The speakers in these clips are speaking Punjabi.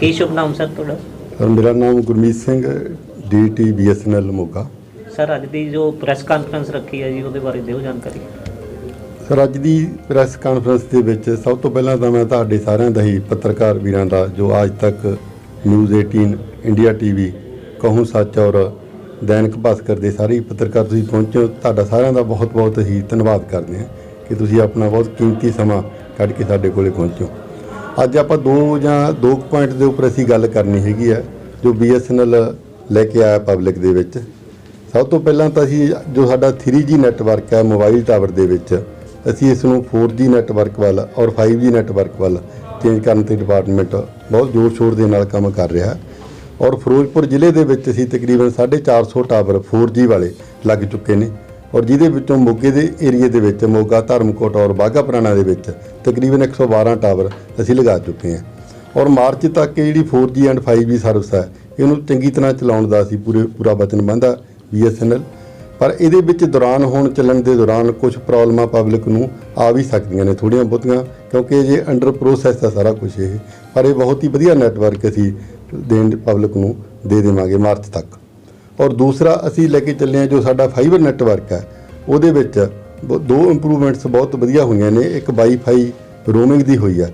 ਕੀ ਸ਼ੁਭ ਨਾਮ ਸਰ ਤੁਹਾਡਾ? ਸਰ ਮੇਰਾ ਨਾਮ Gurmeet Singh DT BSNL Moga. Sir ਅੱਜ ਦੀ ਜੋ ਪ੍ਰੈਸ ਕਾਨਫਰੰਸ ਰੱਖੀ ਹੈ ਜੀ ਉਹਦੇ ਬਾਰੇ ਦਿਓ ਜਾਣਕਾਰੀ। ਸਰ ਅੱਜ ਦੀ ਪ੍ਰੈਸ ਕਾਨਫਰੰਸ ਦੇ ਵਿੱਚ ਸਭ ਤੋਂ ਪਹਿਲਾਂ ਤਾਂ ਮੈਂ ਤੁਹਾਡੇ ਸਾਰਿਆਂ ਦਾ ਹੀ ਪੱਤਰਕਾਰ ਵੀਰਾਂ ਦਾ ਜੋ ਅੱਜ ਤੱਕ ਨਿਊਜ਼ 18 ਇੰਡੀਆ ਟੀਵੀ ਕਹੂੰ ਸੱਚ ਔਰ ਦੈਨਿਕ ਭਾਸਕਰ ਦੇ ਸਾਰੇ ਪੱਤਰਕਾਰ ਤੁਸੀਂ ਪਹੁੰਚੇ ਤੁਹਾਡਾ ਸਾਰਿਆਂ ਦਾ ਬਹੁਤ ਬਹੁਤ ਹੀ ਧੰਨਵਾਦ ਕਰਦੇ ਹਾਂ ਕਿ ਤੁਸੀਂ ਆਪਣਾ ਬਹੁਤ ਕੀਮਤੀ ਸਮਾਂ ਕੱਢ ਕੇ ਸਾਡੇ ਕੋਲੇ ਪਹੁੰਚੇ ਅੱਜ ਆਪਾਂ ਦੋ ਜਾਂ ਦੋ ਪੁਆਇੰਟ ਦੇ ਉੱਪਰ ਅਸੀਂ ਗੱਲ ਕਰਨੀ ਹੈਗੀ ਆ, ਜੋ ਬੀਐਸਐਨਐਲ ਲੈ ਕੇ ਆਇਆ ਪਬਲਿਕ ਦੇ ਵਿੱਚ। ਸਭ ਤੋਂ ਪਹਿਲਾਂ ਤਾਂ ਅਸੀਂ ਜੋ ਸਾਡਾ 3G ਨੈਟਵਰਕ ਹੈ ਮੋਬਾਈਲ ਟਾਵਰ ਦੇ ਵਿੱਚ, ਅਸੀਂ ਇਸ ਨੂੰ 4G ਨੈਟਵਰਕ ਵੱਲ ਔਰ 5G ਨੈਟਵਰਕ ਵੱਲ ਚੇਂਜ ਕਰਨ ਤੇ ਡਿਪਾਰਟਮੈਂਟ ਬਹੁਤ ਜ਼ੋਰ ਸ਼ੋਰ ਦੇ ਨਾਲ ਕੰਮ ਕਰ ਰਿਹਾ। ਔਰ ਫਿਰੋਜ਼ਪੁਰ ਜ਼ਿਲ੍ਹੇ ਦੇ ਵਿੱਚ ਅਸੀਂ ਤਕਰੀਬਨ 450 ਟਾਵਰ 4G ਵਾਲੇ ਲੱਗ ਚੁੱਕੇ ਨੇ। ਔਰ ਜਿਹਦੇ ਵਿੱਚੋਂ ਮੋਗੇ ਦੇ ਏਰੀਏ ਦੇ ਵਿੱਚ, ਮੋਗਾ, ਧਰਮਕੋਟ ਔਰ ਬਾਘਾ ਪੁਰਾਣਾ ਦੇ ਵਿੱਚ ਤਕਰੀਬਨ 112 ਟਾਵਰ ਅਸੀਂ ਲਗਾ ਚੁੱਕੇ ਹਾਂ। ਔਰ ਮਾਰਚ ਤੱਕ ਇਹ ਜਿਹੜੀ 4G ਐਂਡ 5G ਸਰਵਿਸ ਹੈ, ਇਹਨੂੰ ਚੰਗੀ ਤਰ੍ਹਾਂ ਚਲਾਉਣ ਦਾ ਅਸੀਂ ਪੂਰੇ, ਪੂਰਾ ਵਚਨਬੰਧ ਆ BSNL ਪਰ ਇਹਦੇ ਵਿੱਚ ਦੌਰਾਨ ਹੋਣ ਚੱਲਣ ਦੇ ਦੌਰਾਨ ਕੁਝ ਪ੍ਰੋਬਲਮਾਂ ਪਬਲਿਕ ਨੂੰ ਆ ਵੀ ਸਕਦੀਆਂ ਨੇ ਥੋੜੀਆਂ ਬਹੁਤੀਆਂ, ਕਿਉਂਕਿ ਜੇ ਅੰਡਰ ਪ੍ਰੋਸੈਸ ਹੈ ਸਾਰਾ ਕੁਝ ਇਹ। ਪਰ ਇਹ ਬਹੁਤ ਹੀ ਵਧੀਆ ਨੈਟਵਰਕ ਅਸੀਂ ਦੇਣ ਪਬਲਿਕ ਨੂੰ ਦੇ ਦੇਵਾਂਗੇ ਮਾਰਚ ਤੱਕ। ਔਰ ਦੂਸਰਾ ਅਸੀਂ ਲੈ ਕੇ ਚੱਲੇ ਹਾਂ ਜੋ ਸਾਡਾ ਫਾਈਬਰ ਨੈਟਵਰਕ ਹੈ, ਉਹਦੇ ਵਿੱਚ ਬ- ਦੋ ਇੰਪਰੂਵਮੈਂਟਸ ਬਹੁਤ ਵਧੀਆ ਹੋਈਆਂ ਨੇ, ਇੱਕ ਵਾਈਫਾਈ ਰੋਮਿੰਗ ਦੀ ਹੋਈ ਹੈ।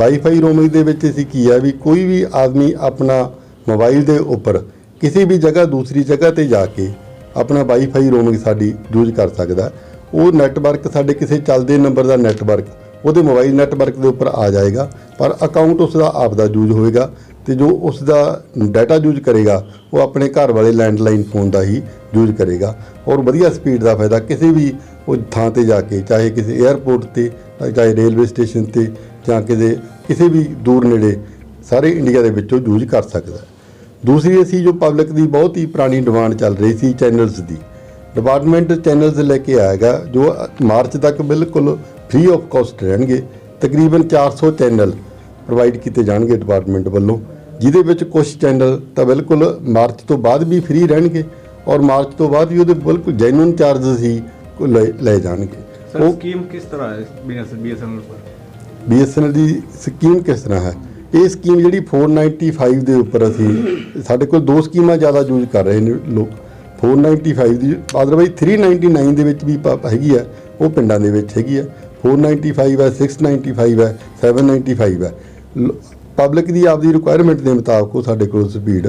ਵਾਈਫਾਈ ਰੋਮਿੰਗ ਦੇ ਵਿੱਚ ਅਸੀਂ ਕੀ ਹੈ ਵੀ ਕੋਈ ਵੀ ਆਦਮੀ ਆਪਣਾ ਮੋਬਾਈਲ ਦੇ ਉੱਪਰ ਕਿਸੇ ਵੀ ਜਗ੍ਹਾ ਦੂਸਰੀ ਜਗ੍ਹਾ ਤੇ ਜਾ ਕੇ ਆਪਣਾ ਵਾਈਫਾਈ ਰੋਮਿੰਗ ਸਾਡੀ ਯੂਜ਼ ਕਰ ਸਕਦਾ ਉਹ ਨੈਟਵਰਕ ਸਾਡੇ ਕਿਸੇ ਚੱਲਦੇ ਨੰਬਰ ਦਾ ਨੈਟਵਰਕ ਉਹਦੇ ਮੋਬਾਈਲ ਨੈਟਵਰਕ ਦੇ ਉੱਪਰ ਆ ਜਾਏਗਾ, ਪਰ ਅਕਾਊਂਟ ਉਸ ਦਾ ਆਪ ਦਾ ਯੂਜ਼ ਹੋਵੇਗਾ। ਤੇ ਜੋ ਉਸ ਦਾ ਡਾਟਾ ਯੂਜ਼ ਕਰੇਗਾ, ਉਹ ਆਪਣੇ ਘਰ ਵਾਲੇ ਲੈਂਡਲਾਈਨ ਫੋਨ ਦਾ ਹੀ ਯੂਜ਼ ਕਰੇਗਾ। ਔਰ ਵਧੀਆ ਸਪੀਡ ਦਾ ਫਾਇਦਾ ਕਿਸੇ ਵੀ ਉਹ ਥਾਂ ਤੇ ਜਾ ਕੇ, ਚਾਹੇ ਕਿਸੇ 에ਅਰਪੋਰਟ ਤੇ, ਚਾਹੇ ਰੇਲਵੇ ਸਟੇਸ਼ਨ ਤੇ, ਜਾਂ ਕਿਸੇ ਕਿਸੇ ਵੀ ਦੂਰ ਨੇੜੇ ਸਾਰੇ ਇੰਡੀਆ ਦੇ ਵਿੱਚੋਂ ਯੂਜ਼ ਕਰ ਸਕਦਾ। ਹੈ। ਦੂਸਰੀ ਅਸੀਂ ਜੋ ਪਬਲਿਕ ਦੀ ਬਹੁਤ ਹੀ ਪੁਰਾਣੀ ਡਿਮਾਂਡ ਚੱਲ ਰਹੀ ਸੀ ਚੈਨਲਸ ਦੀ। ਡਿਪਾਰਟਮੈਂਟ ਚੈਨਲਸ ਲੈ ਕੇ ਆਏਗਾ ਜੋ ਮਾਰਚ ਤੱਕ ਬਿਲਕੁਲ ਫ੍ਰੀ ਆਫ ਕਾਸਟ ਰਹਿਣਗੇ। ਤਕਰੀਬਨ 400 ਚੈਨਲ ਪ੍ਰੋਵਾਈਡ ਕੀਤੇ ਜਾਣਗੇ ਡਿਪਾਰਟਮੈਂਟ ਵੱਲੋਂ। ਜਿਹਦੇ ਵਿੱਚ ਕੁਝ ਚੈਨਲ ਤਾਂ ਬਿਲਕੁਲ ਮਾਰਚ ਤੋਂ ਬਾਅਦ ਵੀ ਫ੍ਰੀ ਰਹਿਣਗੇ ਔਰ ਮਾਰਚ ਤੋਂ ਬਾਅਦ ਵੀ ਉਹਦੇ ਬਿਲਕੁਲ ਜੈਨੂਨ ਚਾਰजेस ਹੀ ਲਏ ਜਾਣਗੇ। ਸਰ ਸਕੀਮ ਕਿਸ ਤਰ੍ਹਾਂ ਹੈ ਬੀਐਸਐਨਐਲ ਪਰ ਬੀਐਸਐਨਐਲ ਦੀ ਸਕੀਮ ਕਿਸ ਤਰ੍ਹਾਂ ਹੈ? ਇਹ ਸਕੀਮ ਜਿਹੜੀ 495 ਦੇ ਉੱਪਰ ਅਸੀਂ ਸਾਡੇ ਕੋਲ ਦੋ ਸਕੀਮਾਂ ਜ਼ਿਆਦਾ ਯੂਜ਼ ਕਰ ਰਹੇ ਨੇ ਲੋਕ। 495 ਦੀ ਅਦਰਵਾਈਜ਼ 399 ਦੇ ਵਿੱਚ ਵੀ ਹੈਗੀ ਆ ਉਹ ਪਿੰਡਾਂ ਦੇ ਵਿੱਚ ਹੈਗੀ ਆ 495 ਹੈ 695 ਹੈ 795 ਹੈ। ਪਬਲਿਕ ਦੀ ਆਪਦੀ ਰਿਕੁਆਇਰਮੈਂਟ ਦੇ ਮੁਤਾਬਕ ਉਹ ਸਾਡੇ ਕੋਲ ਸਪੀਡ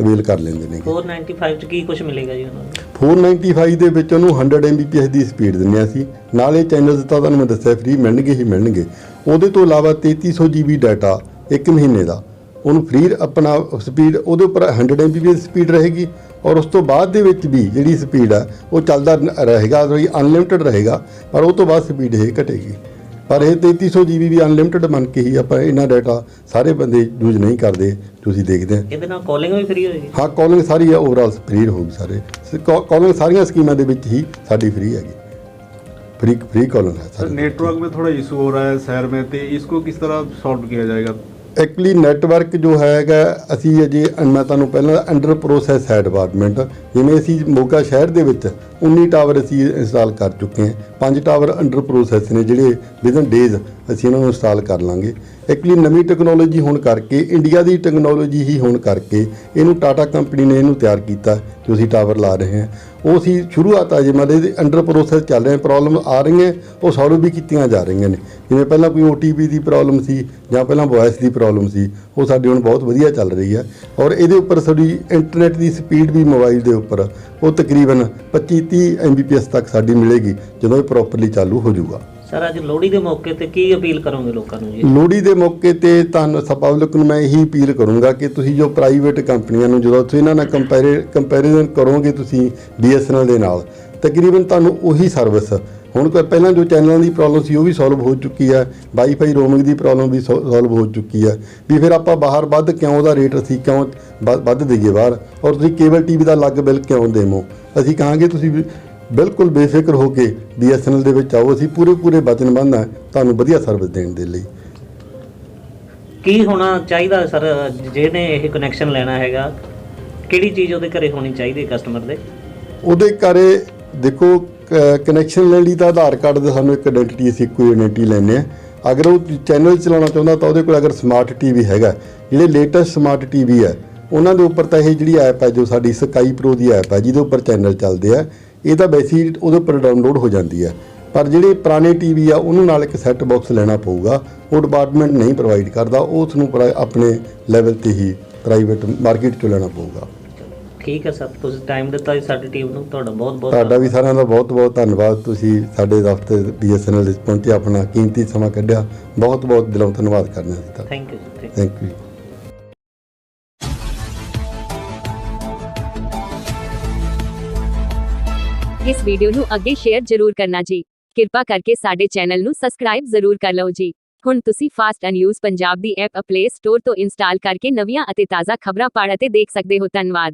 ਅਵੇਲ ਕਰ ਲੈਂਦੇ ਨੇ। 495 ਚ ਕੀ ਕੁਝ ਮਿਲੇਗਾ ਜੀ ਉਹਨਾਂ ਨੂੰ? 495 ਦੇ ਵਿੱਚ ਉਹਨੂੰ 100 Mbps ਦੀ ਸਪੀਡ ਦਿੰਦੇ ਅਸੀਂ। ਨਾਲੇ ਚੈਨਲਸ ਤਾਂ ਤੁਹਾਨੂੰ ਮੈਂ ਦੱਸਿਆ ਫ੍ਰੀ ਮਿਲਣਗੇ ਹੀ ਮਿਲਣਗੇ। ਉਹਦੇ ਤੋਂ ਇਲਾਵਾ 3300 GB ਡਾਟਾ ਇੱਕ ਮਹੀਨੇ ਦਾ। ਉਹਨੂੰ ਫ੍ਰੀ ਆਪਣਾ ਸਪੀਡ ਉਹਦੇ ਉੱਪਰ 100 Mbps ਸਪੀਡ ਰਹੇਗੀ ਔਰ ਉਸ ਤੋਂ ਬਾਅਦ ਦੇ ਵਿੱਚ ਵੀ ਜਿਹੜੀ ਸਪੀਡ ਆ ਉਹ ਚੱਲਦਾ ਰਹੇਗਾ ਅਨਲਿਮਿਟਿਡ ਰਹੇਗਾ। ਪਰ ਉਹ ਤੋਂ ਬਾਅਦ ਸਪੀਡ ਇਹ ਘਟੇਗੀ। ਪਰ ਇਹ 3300 GB ਵੀ ਅਨਲਿਮਿਟਿਡ ਮੰਨ ਕੇ ਹੀ ਆਪਾਂ ਇਹਨਾਂ ਡਾਟਾ ਸਾਰੇ ਬੰਦੇ ਯੂਜ਼ ਨਹੀਂ ਕਰਦੇ ਤੁਸੀਂ ਦੇਖਦੇ ਆ ਇਹਦੇ ਨਾਲ ਕਾਲਿੰਗ ਵੀ ਫ੍ਰੀ ਹੋਏਗੀ ਹਾਂ ਕਾਲਿੰਗ ਸਾਰੀ ਹੈ ਓਵਰਆਲ ਫ੍ਰੀ ਹੋਊਗੀ ਸਾਰੇ ਕਾਲਿੰਗ ਸਾਰੀਆਂ ਸਕੀਮਾਂ ਦੇ ਵਿੱਚ ਹੀ ਸਾਡੀ ਫ੍ਰੀ ਹੈਗੀ ਫ੍ਰੀ ਫ੍ਰੀ ਕਾਲਿੰਗ ਹੈ सर ਸਾਰੀ नेटवर्क में थोड़ा इशू हो रहा है शहर में तो इसको किस तरह सॉल्व किया जाएगा ਐਕਚੁਅਲੀ ਨੈਟਵਰਕ ਜੋ ਹੈਗਾ ਅਸੀਂ ਅਜੇ ਮੈਂ ਤੁਹਾਨੂੰ ਪਹਿਲਾਂ ਅੰਡਰ ਪ੍ਰੋਸੈਸ ਹੈ ਡਿਪਾਰਟਮੈਂਟ ਜਿਵੇਂ ਅਸੀਂ ਮੋਗਾ ਸ਼ਹਿਰ ਦੇ ਵਿੱਚ 19 ਟਾਵਰ ਅਸੀਂ ਇੰਸਟਾਲ ਕਰ ਚੁੱਕੇ ਹਾਂ। ਪੰਜ ਟਾਵਰ ਅੰਡਰ ਪ੍ਰੋਸੈਸ ਨੇ ਜਿਹੜੇ ਵਿਦਨ ਡੇਜ਼ ਅਸੀਂ ਇਹਨਾਂ ਨੂੰ ਇੰਸਟਾਲ ਕਰ ਲਾਂਗੇ। ਐਕਚੁਅਲੀ ਨਵੀਂ ਟੈਕਨੋਲੋਜੀ ਹੋਣ ਕਰਕੇ ਇੰਡੀਆ ਦੀ ਟੈਕਨੋਲੋਜੀ ਹੀ ਹੋਣ ਕਰਕੇ ਇਹਨੂੰ ਟਾਟਾ ਕੰਪਨੀ ਨੇ ਇਹਨੂੰ ਤਿਆਰ ਕੀਤਾ ਜੋ ਅਸੀਂ ਟਾਵਰ ਲਾ ਰਹੇ ਹਾਂ। ਉਹ ਅਸੀਂ ਸ਼ੁਰੂਆਤ ਆ ਜੇ ਮਤਲਬ ਇਹਦੇ ਅੰਡਰ ਪ੍ਰੋਸੈਸ ਚੱਲ ਰਹੇ ਪ੍ਰੋਬਲਮ ਆ ਰਹੀਆਂ, ਉਹ ਸੋਲਵ ਵੀ ਕੀਤੀਆਂ ਜਾ ਰਹੀਆਂ ਨੇ। ਜਿਵੇਂ ਪਹਿਲਾਂ ਕੋਈ OTP ਦੀ ਪ੍ਰੋਬਲਮ ਸੀ ਜਾਂ ਪਹਿਲਾਂ ਵੌਇਸ ਦੀ ਪ੍ਰੋਬਲਮ ਸੀ ਉਹ ਸਾਡੀ ਹੁਣ ਬਹੁਤ ਵਧੀਆ ਚੱਲ ਰਹੀ ਹੈ ਔਰ ਇਹਦੇ ਉੱਪਰ ਸਾਡੀ ਇੰਟਰਨੈਟ ਦੀ ਸਪੀਡ ਵੀ ਮੋਬਾਈਲ ਦੇ ਉੱਪਰ ਉਹ ਤਕਰੀਬਨ 25-30 Mbps ਤੱਕ ਸਾਡੀ ਮਿਲੇਗੀ ਜਦੋਂ ਇਹ ਪ੍ਰੋਪਰਲੀ ਚਾਲੂ ਹੋ ਜਾਊਗਾ। ਸਰ ਅੱਜ ਲੋਹੜੀ ਦੇ ਮੌਕੇ ਤੇ ਕੀ ਅਪੀਲ ਕਰੋਗੇ ਲੋਕਾਂ ਨੂੰ ਜੀ? ਲੋਹੜੀ ਦੇ ਮੌਕੇ ਤੇ ਤੁਹਾਨੂੰ ਪਬਲਿਕ ਨੂੰ ਮੈਂ ਇਹੀ ਅਪੀਲ ਕਰੂੰਗਾ ਕਿ ਤੁਸੀਂ ਜੋ ਪ੍ਰਾਈਵੇਟ ਕੰਪਨੀਆਂ ਨੂੰ ਜਦੋਂ ਤੁਸੀਂ ਇਹਨਾਂ ਨਾਲ ਕੰਪੈਰੀ ਕੰਪੈਰੀਜ਼ਨ ਕਰੋਗੇ ਤੁਸੀਂ BSNL ਦੇ ਨਾਲ ਤਕਰੀਬਨ ਤੁਹਾਨੂੰ ਉਹੀ ਸਰਵਿਸ ਹੁਣ ਕੋਈ ਪਹਿਲਾਂ ਜੋ ਚੈਨਲਾਂ ਦੀ ਪ੍ਰੋਬਲਮ ਸੀ ਉਹ ਵੀ ਸੋਲਵ ਹੋ ਚੁੱਕੀ ਹੈ ਵਾਈਫਾਈ ਰੋਮਿੰਗ ਦੀ ਪ੍ਰੋਬਲਮ ਵੀ ਸੋਲਵ ਹੋ ਚੁੱਕੀ ਹੈ ਵੀ ਫਿਰ ਆਪਾਂ ਬਾਹਰ ਵੱਧ ਕਿਉਂ ਉਹਦਾ ਰੇਟ ਅਸੀਂ ਕਿਉਂ ਵੱਧ ਦਈਏ ਬਾਹਰ? ਔਰ ਤੁਸੀਂ ਕੇਬਲ ਟੀਵੀ ਦਾ ਅਲੱਗ ਬਿੱਲ ਕਿਉਂ ਦੇਵੋ? ਅਸੀਂ ਕਹਾਂਗੇ ਤੁਸੀਂ ਬਿਲਕੁਲ ਬੇਫਿਕਰ ਹੋ ਕੇ BSNL ਦੇ ਵਿੱਚ ਆਓ। ਅਸੀਂ ਪੂਰੇ ਪੂਰੇ ਵਚਨਬੰਧ ਹਾਂ ਤੁਹਾਨੂੰ ਵਧੀਆ ਸਰਵਿਸ ਦੇਣ ਦੇ ਲਈ। ਕੀ ਹੋਣਾ ਚਾਹੀਦਾ ਸਰ ਜਿਹਨੇ ਇਹ ਕਨੈਕਸ਼ਨ ਲੈਣਾ ਹੈਗਾ? ਕਿਹੜੀ ਚੀਜ਼ ਉਹਦੇ ਘਰੇ ਹੋਣੀ ਚਾਹੀਦੀ ਕਸਟਮਰ ਦੇ? ਉਹਦੇ ਘਰੇ ਦੇਖੋ ਕਨੈਕਸ਼ਨ ਲੈਣ ਲਈ ਤਾਂ ਆਧਾਰ ਕਾਰਡ ਦੇ ਸਾਨੂੰ ਇੱਕ ਆਇਡੈਂਟੀ ਅਸੀਂ ਕੋਈ ਆਇਡੈਂਟੀ ਲੈਂਦੇ ਆ ਅਗਰ ਉਹ ਚੈਨਲ ਚਲਾਉਣਾ ਚਾਹੁੰਦਾ ਤਾਂ ਉਹਦੇ ਕੋਲ ਅਗਰ ਸਮਾਰਟ ਟੀਵੀ ਹੈਗਾ, ਜਿਹੜੇ ਲੇਟੈਸਟ ਸਮਾਰਟ ਟੀਵੀ ਹੈ, ਉਹਨਾਂ ਦੇ ਉੱਪਰ ਤਾਂ ਇਹ ਜਿਹੜੀ ਐਪ ਹੈ, ਜੋ ਸਾਡੀ ਸਕਾਈ ਪ੍ਰੋ ਦੀ ਐਪ ਹੈ, ਜਿਹਦੇ ਉੱਪਰ ਚੈਨਲ ਚੱਲਦੇ ਆ, ਇਹ ਤਾਂ ਵੈਸੇ ਹੀ ਉਹਦੇ ਉੱਪਰ ਡਾਊਨਲੋਡ ਹੋ ਜਾਂਦੀ ਹੈ। ਪਰ ਜਿਹੜੇ ਪੁਰਾਣੇ ਟੀਵੀ ਆ, ਉਹਨੂੰ ਨਾਲ ਇੱਕ ਸੈੱਟ ਬਾਕਸ ਲੈਣਾ ਪਊਗਾ, ਉਹ ਡਿਪਾਰਟਮੈਂਟ ਨਹੀਂ ਪ੍ਰੋਵਾਈਡ ਕਰਦਾ ਉਸ ਨੂੰ ਪ੍ਰਾ- ਆਪਣੇ ਲੈਵਲ ਤੇ ਹੀ ਪ੍ਰਾਈਵੇਟ ਮਾਰਕੀਟ ਚੋਂ ਲੈਣਾ ਪਊਗਾ। ਠੀਕ ਹੈ ਸਰ ਤੁਸੀਂ ਟਾਈਮ ਦਿੱਤਾ ਜੀ ਸਾਡੀ ਟੀਮ ਨੂੰ ਤੁਹਾਡਾ ਬਹੁਤ ਬਹੁਤ ਤੁਹਾਡਾ ਵੀ ਸਾਰਿਆਂ ਦਾ ਬਹੁਤ ਬਹੁਤ ਧੰਨਵਾਦ ਤੁਸੀਂ ਸਾਡੇ ਦਫ਼ਤਰ ਬੀਐਸਐਨਐਲ ਵਿੱਚ ਪਹੁੰਚੇ ਆਪਣਾ ਕੀਮਤੀ ਸਮਾਂ ਕੱਢਿਆ ਬਹੁਤ ਬਹੁਤ ਦਿਲੋਂ ਧੰਨਵਾਦ ਕਰਨਾ ਜੀ ਥੈਂਕ ਯੂ ਜੀ thank you. ਥੈਂਕ ਯੂ ਇਸ ਵੀਡੀਓ ਨੂੰ ਅੱਗੇ ਸ਼ੇਅਰ ਜ਼ਰੂਰ ਕਰਨਾ ਜੀ ਕਿਰਪਾ ਕਰਕੇ ਸਾਡੇ ਚੈਨਲ ਨੂੰ ਸਬਸਕ੍ਰਾਈਬ ਜ਼ਰੂਰ ਕਰ ਲਓ ਜੀ ਹੁਣ ਤੁਸੀਂ ਫਾਸਟ ਐਂਡ ਨਿਊਜ਼ ਪੰਜਾਬ ਦੀ ਐਪ ਪਲੇ ਸਟੋਰ ਤੋਂ ਇੰਸਟਾਲ ਕਰਕੇ ਨਵੀਆਂ ਅਤੇ ਤਾਜ਼ਾ ਖਬਰਾਂ ਪੜ੍ਹ ਅਤੇ ਦੇਖ ਸਕਦੇ ਹੋ ਧੰਨਵਾਦ